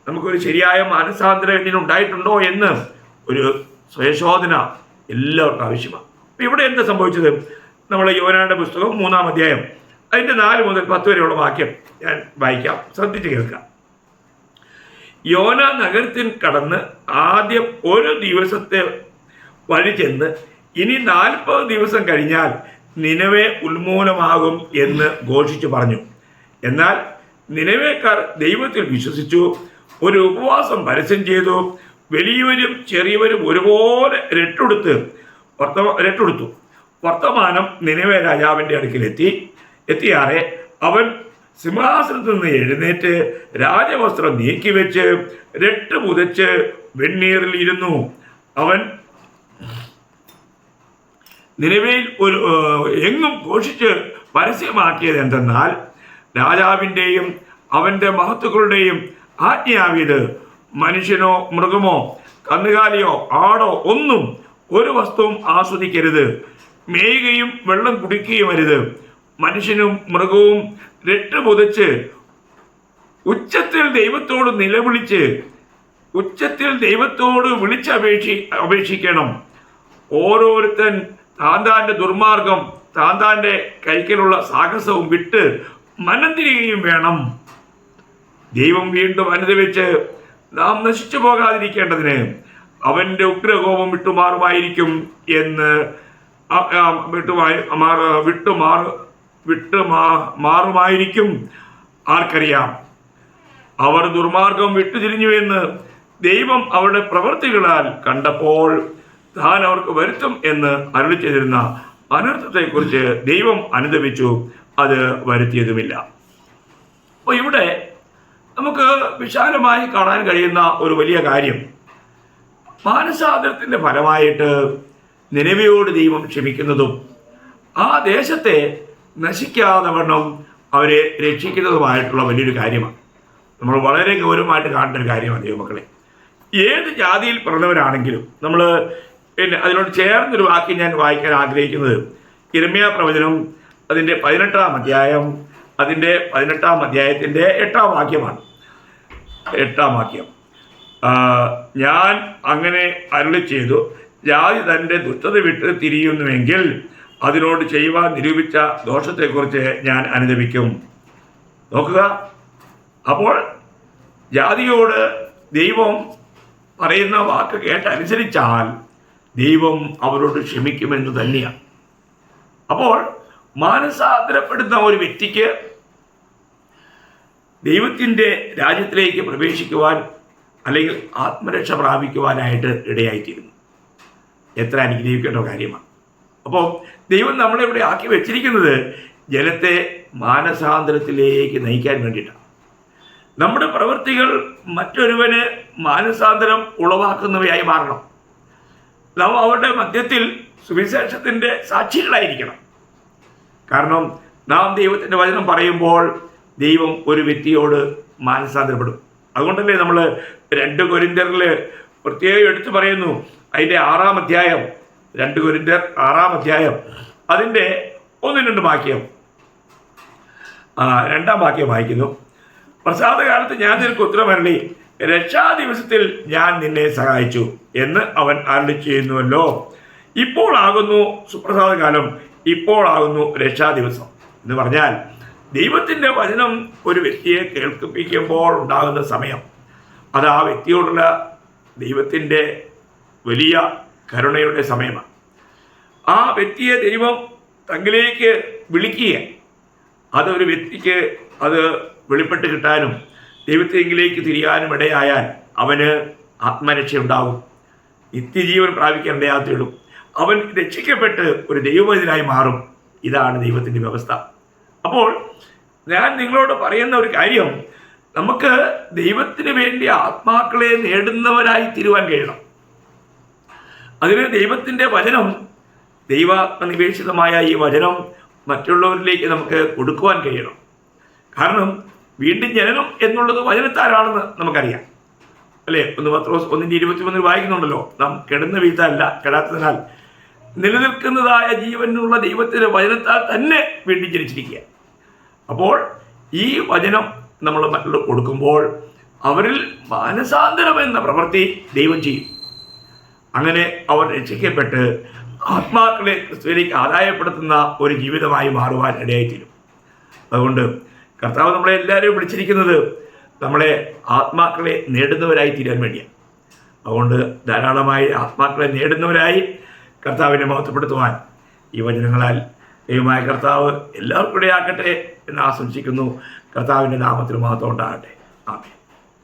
നമുക്കൊരു ശരിയായ മാനസാന്തരം എന്നിൽ ഉണ്ടായിട്ടുണ്ടോ എന്ന് ഒരു സ്വയശോധന എല്ലാവർക്കും ആവശ്യമാണ്. അപ്പോൾ ഇവിടെ എന്താ സംഭവിച്ചത്? നമ്മൾ യോനായുടെ പുസ്തകം മൂന്നാം അധ്യായം അതിന്റെ നാല് മുതൽ പത്ത് വരെയുള്ള വാക്യം ഞാൻ വായിക്കാം. ശ്രദ്ധിച്ച് കേൾക്കാം. യോന നഗരത്തിൽ കടന്ന് ആദ്യം ഒരു ദിവസത്തെ വഴി ചെന്ന് ഇനി നാൽപ്പത് ദിവസം കഴിഞ്ഞാൽ നിലവേ ഉന്മൂലമാകും എന്ന് ഘോഷിച്ചു പറഞ്ഞു. എന്നാൽ നിലവേക്കാർ ദൈവത്തിൽ വിശ്വസിച്ചു ഒരു ഉപവാസം പരസ്യം ചെയ്തു വലിയവരും ചെറിയവരും ഒരുപോലെ രട്ടെടുത്ത് വർത്തമ രട്ടെടുത്തു. വർത്തമാനം നിലവേ രാജാവിന്റെ അടുക്കിലെത്തി. എത്തിയാറെ അവൻ സിംഹാസനത്തിൽ നിന്ന് എഴുന്നേറ്റ് രാജവസ്ത്രം നീക്കിവെച്ച് രട്ട് പുതച്ച് വെണ്ണീറിൽ ഇരുന്നു. അവൻ നിലവിൽ ഒരു എങ്ങും ഘോഷിച്ച് പരസ്യമാക്കിയത് എന്തെന്നാൽ രാജാവിന്റെയും അവന്റെ മഹത്തുക്കളുടെയും ആജ്ഞാവിത് മനുഷ്യനോ മൃഗമോ കന്നുകാലിയോ ആടോ ഒന്നും ഒരു വസ്തുവും ആസ്വദിക്കരുത്. മേയുകയും വെള്ളം കുടിക്കുകയും അരുത്. മനുഷ്യനും മൃഗവും രട്ട് പുതച്ച് ഉച്ചത്തിൽ ദൈവത്തോട് നിലവിളിച്ച് ഉച്ചത്തിൽ ദൈവത്തോട് വിളിച്ചപേക്ഷി അപേക്ഷിക്കണം. ഓരോരുത്തൻ താൻ താന്റെ ദുർമാർഗം താൻ താന്റെ കൈക്കലുള്ള സാഹസവും വിട്ട് മനം തിരികയും വേണം. ദൈവം വീണ്ടും അനുദവിച്ച് നാം നശിച്ചു പോകാതിരിക്കേണ്ടതിന് അവന്റെ ഉഗ്രകോപം വിട്ടുമാറുമായിരിക്കും എന്ന് വിട്ടുമാറി മാറ വിട്ടുമാറു വിട്ടു മാറുമായിരിക്കും. ആർക്കറിയാം? അവർ ദുർമാർഗം വിട്ടുതിരിഞ്ഞുവെന്ന് ദൈവം അവരുടെ പ്രവൃത്തികളാൽ കണ്ടപ്പോൾ താൻ അവർക്ക് വരുത്തും എന്ന് അരുളി ചെയ്തിരുന്ന അനർത്ഥത്തെക്കുറിച്ച് ദൈവം അനുദപിച്ചു. അത് വരുത്തിയതുമില്ല. അപ്പോൾ ഇവിടെ നമുക്ക് വിശാലമായി കാണാൻ കഴിയുന്ന ഒരു വലിയ കാര്യം. മാനസാദരത്തിന്റെ ഫലമായിട്ട് നിലവിയോട് ദൈവം ക്ഷമിക്കുന്നതും ആ ദേശത്തെ നശിക്കാതെ വണ്ണം അവരെ രക്ഷിക്കുന്നതുമായിട്ടുള്ള വലിയൊരു കാര്യമാണ്. നമ്മൾ വളരെ ഗൗരവമായിട്ട് കാണേണ്ട ഒരു കാര്യമാണ് ദൈവമക്കളെ. ഏത് ജാതിയിൽ പിറന്നവരാണെങ്കിലും നമ്മൾ പിന്നെ അതിനോട് ചേർന്നൊരു വാക്യം ഞാൻ വായിക്കാൻ ആഗ്രഹിക്കുന്നത് ഇരമ്യ പ്രവചനം അതിന്റെ പതിനെട്ടാം അധ്യായം അതിന്റെ പതിനെട്ടാം അധ്യായത്തിന്റെ എട്ടാം വാക്യമാണ്. എട്ടാം വാക്യം. ഞാൻ അങ്ങനെ അരുളി ചെയ്തു ജാതി തന്റെ ദുഷ്ടത വിട്ട് തിരിയുന്നുവെങ്കിൽ അതിനോട് ചെയ്യുവാൻ നിരൂപിച്ച ദോഷത്തെക്കുറിച്ച് ഞാൻ അനുദപിക്കും. നോക്കുക. അപ്പോൾ ജാതിയോട് ദൈവം പറയുന്ന വാക്ക് കേട്ടനുസരിച്ചാൽ ദൈവം അവരോട് ക്ഷമിക്കുമെന്ന് തന്നെയാണ്. അപ്പോൾ മാനസാന്തരപ്പെടുന്ന ഒരു വ്യക്തിക്ക് ദൈവത്തിന്റെ രാജ്യത്തിലേക്ക് പ്രവേശിക്കുവാൻ അല്ലെങ്കിൽ ആത്മരക്ഷ പ്രാപിക്കുവാനായിട്ട് ഇടയായിത്തീരുന്നു. എത്ര അനുഗ്രഹിക്കേണ്ട കാര്യമാണ്. അപ്പോൾ ദൈവം നമ്മളെ ഇവിടെ ആക്കി വെച്ചിരിക്കുന്നത് ജനത്തെ മാനസാന്തരത്തിലേക്ക് നയിക്കാൻ വേണ്ടിയിട്ടാണ്. നമ്മുടെ പ്രവൃത്തികൾ മറ്റൊരുവന് മാനസാന്തരം ഉളവാക്കുന്നവയായി മാറണം. നാം അവരുടെ മധ്യത്തിൽ സുവിശേഷത്തിന്റെ സാക്ഷികളായിരിക്കണം. കാരണം നാം ദൈവത്തിന്റെ വചനം പറയുമ്പോൾ ദൈവം ഒരു വ്യക്തിയോട് മാനസാന്തരപ്പെടും. അതുകൊണ്ടല്ലേ നമ്മൾ രണ്ട് കൊരിന്തറിൽ പ്രത്യേകം എടുത്തു പറയുന്നു. അതിന്റെ ആറാം അധ്യായം രണ്ട് കൊരിന്തർ ആറാം അധ്യായം അതിന്റെ ഒന്ന് രണ്ട് വാക്യം. രണ്ടാം വാക്യം വായിക്കുന്നു. പ്രസാദകാലത്ത് ഞാൻ നിനക്ക് ഉത്തരമരളി രക്ഷാ ദിവസത്തിൽ ഞാൻ നിന്നെ സഹായിച്ചു എന്ന് അവൻ അരളി ചെയ്യുന്നുവല്ലോ. ഇപ്പോളാകുന്നു സുപ്രസാദകാലം. ഇപ്പോളാകുന്നു രക്ഷാ ദിവസം എന്ന് പറഞ്ഞാൽ ദൈവത്തിന്റെ വചനം ഒരു വ്യക്തിയെ കേൾപ്പിക്കുമ്പോൾ ഉണ്ടാകുന്ന സമയം. അത് ആ വ്യക്തിയോടുള്ള ദൈവത്തിന്റെ വലിയ കരുണയുടെ സമയമാണ്. ആ വ്യക്തിയെ ദൈവം തങ്കിലേക്ക് വിളിക്കുക അതൊരു വ്യക്തിക്ക് അത് വെളിപ്പെട്ട് കിട്ടാനും ദൈവത്തെങ്കിലേക്ക് തിരിയാനും ഇടയായാൽ അവന് ആത്മരക്ഷ ഉണ്ടാകും നിത്യജീവൻ പ്രാപിക്കാൻ ഇടയാത്തിടും അവൻ രക്ഷിക്കപ്പെട്ട് ഒരു ദൈവമതിനായി മാറും. ഇതാണ് ദൈവത്തിന്റെ വ്യവസ്ഥ. അപ്പോൾ ഞാൻ നിങ്ങളോട് പറയുന്ന ഒരു കാര്യം. നമുക്ക് ദൈവത്തിന് വേണ്ടി ആത്മാക്കളെ നേടുന്നവരായി തീരുവാൻ കഴിയണം. അതിന് ദൈവത്തിന്റെ വചനം ദൈവ നിവേശിതമായ ഈ വചനം മറ്റുള്ളവരിലേക്ക് നമുക്ക് കൊടുക്കുവാൻ കഴിയണം. കാരണം വീണ്ടും ജനനം എന്നുള്ളത് വചനത്താലാണെന്ന് നമുക്കറിയാം. അല്ലേ? ഒന്ന് പത്രോസ് ഒന്നിന്റെ ഇരുപത്തിമൂന്നിൽ വായിക്കുന്നുണ്ടല്ലോ. നാം കെടുന്ന വീഴ്ത്തല്ല കെടാത്തതിനാൽ നിലനിൽക്കുന്നതായ ജീവനുള്ള ദൈവത്തിന്റെ വചനത്താൽ തന്നെ വീണ്ടും ജനിച്ചിരിക്കുക. അപ്പോൾ ഈ വചനം നമ്മൾ മറ്റുള്ള കൊടുക്കുമ്പോൾ അവരിൽ മാനസാന്തരം എന്ന പ്രവൃത്തി ദൈവം ചെയ്യും. അങ്ങനെ അവർ രക്ഷിക്കപ്പെട്ട് ആത്മാക്കളെ ക്രിസ്തുവിലേക്ക് ആദായപ്പെടുത്തുന്ന ഒരു ജീവിതമായി മാറുവാൻ ഇടയായിത്തീരും. അതുകൊണ്ട് കർത്താവ് നമ്മളെ എല്ലാവരെയും വിളിച്ചിരിക്കുന്നത് നമ്മളെ ആത്മാക്കളെ നേടുന്നവരായി തീരാൻ വേണ്ടിയാണ്. അതുകൊണ്ട് ധാരാളമായി ആത്മാക്കളെ നേടുന്നവരായി കർത്താവിനെ മഹത്വപ്പെടുത്തുവാൻ ഈ വചനങ്ങളാൽ ദൈവമായ കർത്താവ് എല്ലാവർക്കും ഇടയാക്കട്ടെ എന്ന് ആശംസിക്കുന്നു. കർത്താവിന്റെ നാമത്തിന് മഹത്വം ഉണ്ടാകട്ടെ. ആമേ